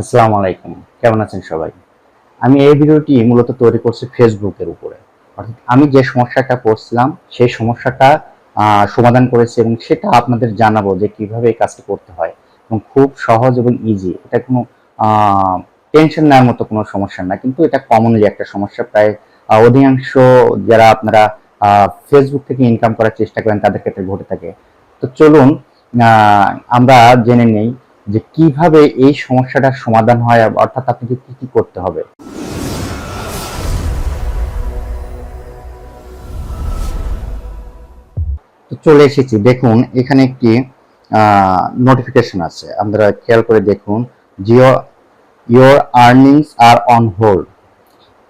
আসসালামু আলাইকুম। কেমন আছেন সবাই? আমি এই ভিডিওটি মূলত তৈরি করছি ফেসবুকের উপরে। অর্থাৎ আমি যে সমস্যাটা পড়ছিলাম, সেই সমস্যাটা সমাধান করেছি এবং সেটা আপনাদের জানাব যে কীভাবে এই কাজটি করতে হয়। এবং খুব সহজ এবং ইজি এটা কোনো টেনশন নেওয়ার মতো কোনো সমস্যা না, কিন্তু এটা কমনলি একটা সমস্যা। প্রায় অধিকাংশ যারা আপনারা ফেসবুক থেকে ইনকাম করার চেষ্টা করেন, তাদের ক্ষেত্রে ঘটে থাকে। তো চলুন আমরা জেনে নেই যে কীভাবে এই সমস্যাটার সমাধান হয়, অর্থাৎ আপনাকে কি কি করতে হবে? তো চলে এসেছি। দেখুন, এখানে একটি নোটিফিকেশন আছে। আপনারা খেয়াল করে দেখুন Jio your earnings are on hold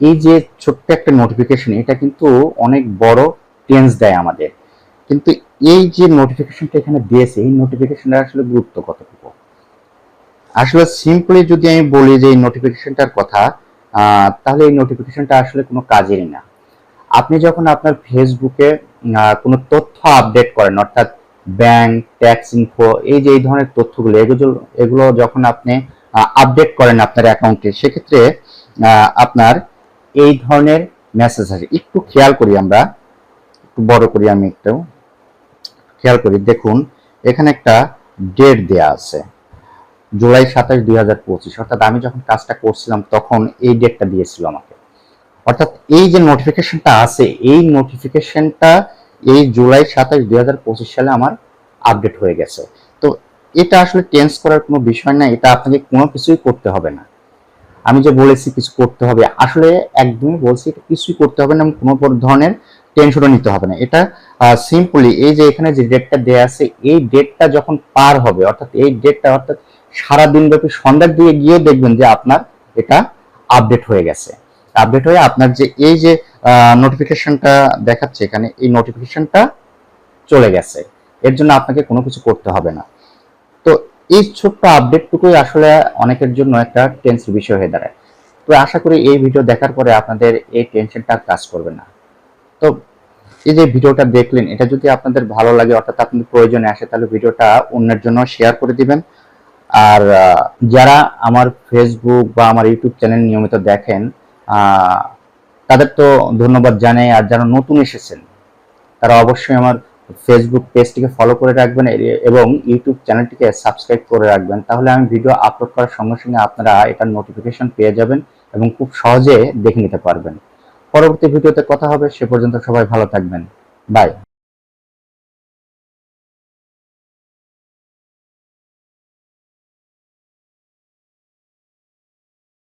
এই যে ছোট্ট একটা নোটিফিকেশন এটা কিন্তু অনেক বড় টেন্স দেয় আমাদের। কিন্তু এই যে নোটিফিকেশনটা এখানে দিয়েছে, এই নোটিফিকেশনটা আসলে গুরুত্ব কতটুকু? আসলে সিম্পলি যদি আমি বলি যে এই নোটিফিকেশনটার কথা তাহলে এই নোটিফিকেশনটা আসলে কোনো কাজেরই না। আপনি যখন আপনার ফেসবুকে কোনো তথ্য আপডেট করেন, অর্থাৎ ব্যাংক ট্যাক্স ইনফো এই যে এই ধরনের তথ্যগুলো, এগুলো এগুলো যখন আপনি আপডেট করেন আপনার অ্যাকাউন্টে সেক্ষেত্রে আপনার এই ধরনের মেসেজ আসে। একটু খেয়াল করি আমরা, একটু বড় করি আমি একটু। খেয়াল করি, দেখুন, এখানে একটা ডেট দেয়া আছে। জুলাই সাতাশ দুই হাজার পঁচিশ। অর্থাৎ আমি যখন কাজটা করছিলাম, তখন এই ডেটটা দিয়েছিল আমাকে। অর্থাৎ এই যে নোটিফিকেশনটা আছে, এই নোটিফিকেশনটা এই জুলাই সাতাশ দুই হাজার পঁচিশ সালে আমার আপডেট হয়ে গেছে। তো এটা আসলে টেন্স করার কোনো বিষয় না, এটা আপনাকে কোনো কিছুই করতে হবে না। আমি যে বলেছি কিছু করতে হবে, আসলে একদমই বলছি এটা কিছুই করতে হবে না কোনো ধরনের টেনশনও নিতে হবে না। এটা সিম্পলি এই যে এখানে যে ডেটটা দেয়া আছে, এই ডেটটা যখন পার হবে, অর্থাৎ এই ডেটটা অর্থাৎ সারা দিন ব্যাপী সন্ধ্যার দিকে গিয়ে দেখবেন যে আপনার এটা আপডেট হয়ে গেছে। আপডেট হয়ে আপনার যে এই যে নোটিফিকেশনটা দেখাচ্ছে এখানে, এই নোটিফিকেশনটা চলে গেছে। এর জন্য আপনাকে কোনো কিছু করতে হবে না। তো এই ছোট্ট আপডেটটুকুই আসলে অনেকের জন্য একটা টেন্সের বিষয় হয়ে দাঁড়ায়। তো আশা করি এই ভিডিও দেখার পরে আপনাদের এই টেনশনটা কাজ করবে না। তো এই যে ভিডিওটা দেখলেন, এটা যদি আপনাদের ভালো লাগে, অর্থাৎ আপনাদের প্রয়োজনে আসে, তাহলে ভিডিওটা অন্যের জন্য শেয়ার করে দিবেন। আর যারা আমার ফেসবুক বা আমার ইউটিউব চ্যানেল নিয়মিত দেখেন তাদের তো ধন্যবাদ জানাই। আর যারা নতুন এসেছেন, তারা অবশ্যই আমার ফেসবুক পেজটিকে ফলো করে রাখবেন এবং ইউটিউব চ্যানেলটিকে সাবস্ক্রাইব করে রাখবেন। তাহলে আমি ভিডিও আপলোড করার সঙ্গে সঙ্গে আপনারা এটার নোটিফিকেশন পেয়ে যাবেন এবং খুব সহজে দেখে নিতে পারবেন। পরবর্তী ভিডিওতে কথা হবে। সে পর্যন্ত সবাই ভালো থাকবেন। বাই